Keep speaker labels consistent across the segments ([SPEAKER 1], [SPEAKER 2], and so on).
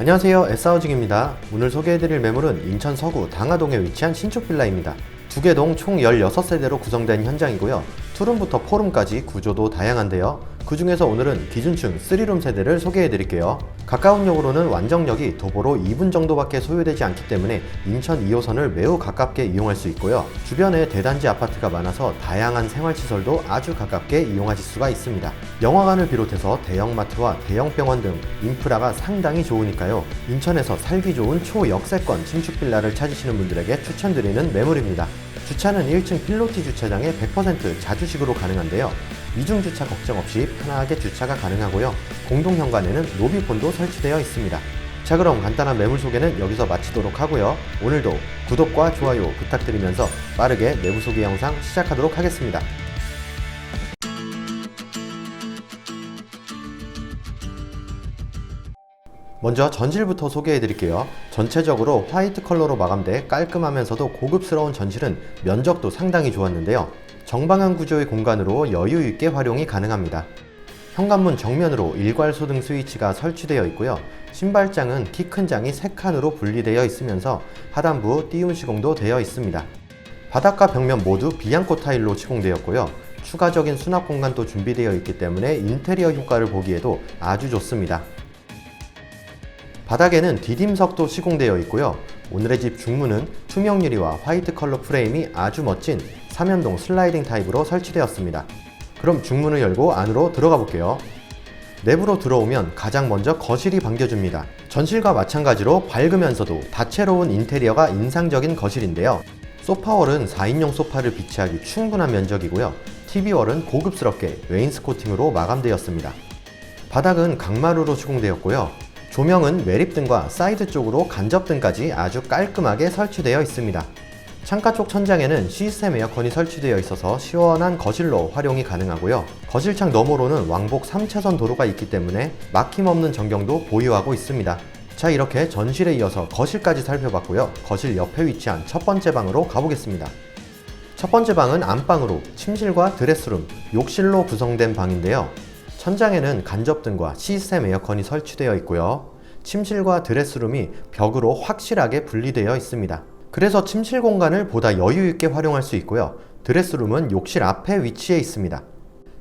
[SPEAKER 1] 안녕하세요. S하우징입니다. 오늘 소개해드릴 매물은 인천 서구 당하동에 위치한 신축 빌라입니다. 두개동 총 16세대로 구성된 현장이고요. 투룸부터 포룸까지 구조도 다양한데요 그 중에서 오늘은 기준층 3룸 세대를 소개해드릴게요. 가까운 역으로는 완정역이 도보로 2분 정도밖에 소요되지 않기 때문에 인천 2호선을 매우 가깝게 이용할 수 있고요. 주변에 대단지 아파트가 많아서 다양한 생활시설도 아주 가깝게 이용하실 수가 있습니다. 영화관을 비롯해서 대형마트와 대형병원 등 인프라가 상당히 좋으니까요. 인천에서 살기 좋은 초역세권 신축 빌라를 찾으시는 분들에게 추천드리는 매물입니다 주차는 1층 필로티 주차장에 100% 자주식으로 가능한데요. 이중 주차 걱정 없이 편하게 주차가 가능하고요. 공동 현관에는 로비폰도 설치되어 있습니다. 자 그럼 간단한 매물 소개는 여기서 마치도록 하고요. 오늘도 구독과 좋아요 부탁드리면서 빠르게 내부 소개 영상 시작하도록 하겠습니다. 먼저 전실부터 소개해 드릴게요. 전체적으로 화이트 컬러로 마감돼 깔끔하면서도 고급스러운 전실은 면적도 상당히 좋았는데요. 정방향 구조의 공간으로 여유 있게 활용이 가능합니다. 현관문 정면으로 일괄 소 등 스위치가 설치되어 있고요. 신발장은 키 큰 장이 3칸으로 분리되어 있으면서 하단부 띄움 시공도 되어 있습니다. 바닥과 벽면 모두 비앙코 타일로 시공되었고요. 추가적인 수납 공간도 준비되어 있기 때문에 인테리어 효과를 보기에도 아주 좋습니다. 바닥에는 디딤석도 시공되어 있고요. 오늘의 집 중문은 투명 유리와 화이트 컬러 프레임이 아주 멋진 3연동 슬라이딩 타입으로 설치되었습니다. 그럼 중문을 열고 안으로 들어가 볼게요. 내부로 들어오면 가장 먼저 거실이 반겨줍니다. 전실과 마찬가지로 밝으면서도 다채로운 인테리어가 인상적인 거실인데요. 소파월은 4인용 소파를 비치하기 충분한 면적이고요. TV월은 고급스럽게 웨인스코팅으로 마감되었습니다. 바닥은 강마루로 시공되었고요. 조명은 매립등과 사이드 쪽으로 간접등까지 아주 깔끔하게 설치되어 있습니다. 창가 쪽 천장에는 시스템 에어컨이 설치되어 있어서 시원한 거실로 활용이 가능하고요. 거실창 너머로는 왕복 3차선 도로가 있기 때문에 막힘없는 전경도 보유하고 있습니다. 자 이렇게 전실에 이어서 거실까지 살펴봤고요. 거실 옆에 위치한 첫 번째 방으로 가보겠습니다. 첫 번째 방은 안방으로 침실과 드레스룸, 욕실로 구성된 방인데요. 천장에는 간접등과 시스템 에어컨이 설치되어 있고요. 침실과 드레스룸이 벽으로 확실하게 분리되어 있습니다. 그래서 침실 공간을 보다 여유 있게 활용할 수 있고요. 드레스룸은 욕실 앞에 위치해 있습니다.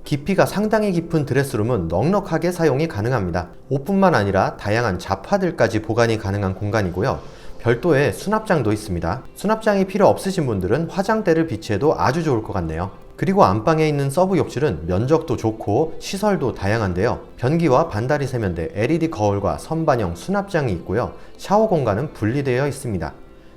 [SPEAKER 1] 깊이가 상당히 깊은 드레스룸은 넉넉하게 사용이 가능합니다. 옷뿐만 아니라 다양한 잡화들까지 보관이 가능한 공간이고요. 별도의 수납장도 있습니다. 수납장이 필요 없으신 분들은 화장대를 비치해도 아주 좋을 것 같네요. 그리고 안방에 있는 서브 욕실은 면적도 좋고 시설도 다양한데요. 변기와 반다리 세면대, LED 거울과 선반영 수납장이 있고요. 샤워 공간은 분리되어 있습니다.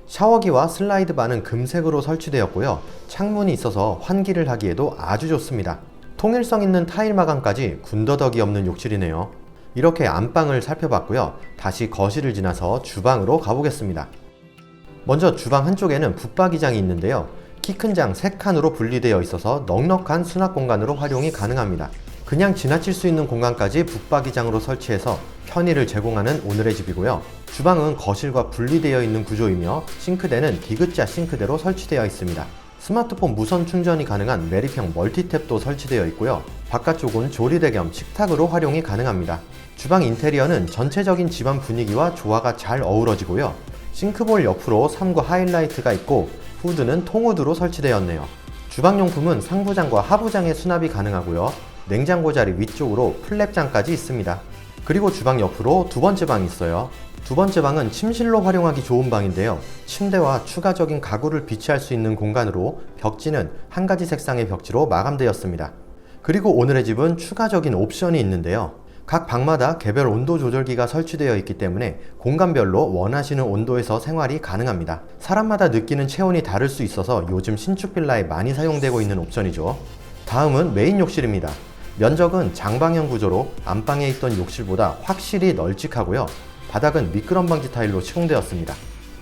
[SPEAKER 1] 샤워기와 슬라이드 바는 금색으로 설치되었고요. 창문이 있어서 환기를 하기에도 아주 좋습니다. 통일성 있는 타일 마감까지 군더더기 없는 욕실이네요. 이렇게 안방을 살펴봤고요. 다시 거실을 지나서 주방으로 가보겠습니다. 먼저 주방 한쪽에는 붙박이장이 있는데요. 키 큰 장 3칸으로 분리되어 있어서 넉넉한 수납 공간으로 활용이 가능합니다. 그냥 지나칠 수 있는 공간까지 붙박이장으로 설치해서 편의를 제공하는 오늘의 집이고요. 주방은 거실과 분리되어 있는 구조이며 싱크대는 디귿자 싱크대로 설치되어 있습니다. 스마트폰 무선 충전이 가능한 메리평 멀티탭도 설치되어 있고요. 바깥쪽은 조리대 겸 식탁으로 활용이 가능합니다. 주방 인테리어는 전체적인 집안 분위기와 조화가 잘 어우러지고요. 싱크볼 옆으로 삼구 하이라이트가 있고 후드는 통후드로 설치되었네요. 주방용품은 상부장과 하부장의 수납이 가능하고요. 냉장고 자리 위쪽으로 플랩장까지 있습니다. 그리고 주방 옆으로 두 번째 방이 있어요. 두 번째 방은 침실로 활용하기 좋은 방인데요. 침대와 추가적인 가구를 비치할 수 있는 공간으로 벽지는 한 가지 색상의 벽지로 마감되었습니다. 그리고 오늘의 집은 추가적인 옵션이 있는데요. 각 방마다 개별 온도 조절기가 설치되어 있기 때문에 공간별로 원하시는 온도에서 생활이 가능합니다. 사람마다 느끼는 체온이 다를 수 있어서 요즘 신축 빌라에 많이 사용되고 있는 옵션이죠. 다음은 메인 욕실입니다. 면적은 장방형 구조로 안방에 있던 욕실보다 확실히 널찍하고요. 바닥은 미끄럼 방지 타일로 시공되었습니다.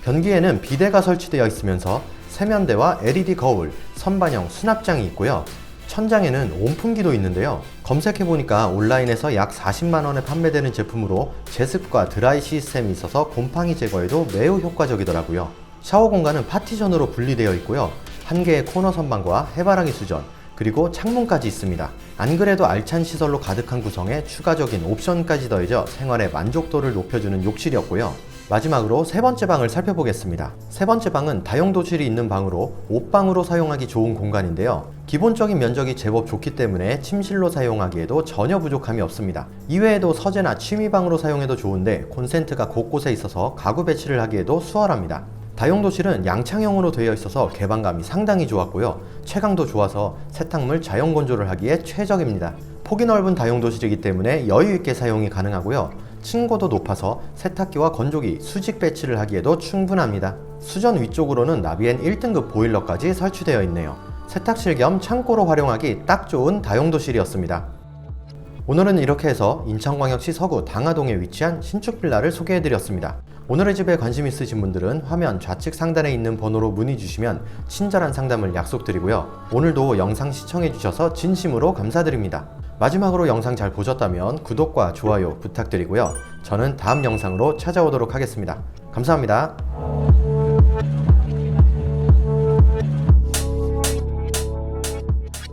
[SPEAKER 1] 변기에는 비데가 설치되어 있으면서 세면대와 LED 거울, 선반영 수납장이 있고요. 천장에는 온풍기도 있는데요. 검색해보니까 온라인에서 약 40만원에 판매되는 제품으로 제습과 드라이 시스템이 있어서 곰팡이 제거에도 매우 효과적이더라고요. 샤워 공간은 파티션으로 분리되어 있고요. 한 개의 코너 선반과 해바라기 수전, 그리고 창문까지 있습니다. 안 그래도 알찬 시설로 가득한 구성에 추가적인 옵션까지 더해져 생활의 만족도를 높여주는 욕실이었고요. 마지막으로 세 번째 방을 살펴보겠습니다. 세 번째 방은 다용도실이 있는 방으로 옷방으로 사용하기 좋은 공간인데요. 기본적인 면적이 제법 좋기 때문에 침실로 사용하기에도 전혀 부족함이 없습니다. 이외에도 서재나 취미방으로 사용해도 좋은데 콘센트가 곳곳에 있어서 가구 배치를 하기에도 수월합니다. 다용도실은 양창형으로 되어 있어서 개방감이 상당히 좋았고요. 채광도 좋아서 세탁물 자연 건조를 하기에 최적입니다. 폭이 넓은 다용도실이기 때문에 여유 있게 사용이 가능하고요. 층고도 높아서 세탁기와 건조기, 수직 배치를 하기에도 충분합니다. 수전 위쪽으로는 나비엔 1등급 보일러까지 설치되어 있네요. 세탁실 겸 창고로 활용하기 딱 좋은 다용도실이었습니다. 오늘은 이렇게 해서 인천광역시 서구 당하동에 위치한 신축 빌라를 소개해드렸습니다. 오늘의 집에 관심 있으신 분들은 화면 좌측 상단에 있는 번호로 문의 주시면 친절한 상담을 약속드리고요. 오늘도 영상 시청해주셔서 진심으로 감사드립니다. 마지막으로 영상 잘 보셨다면 구독과 좋아요 부탁드리고요. 저는 다음 영상으로 찾아오도록 하겠습니다. 감사합니다.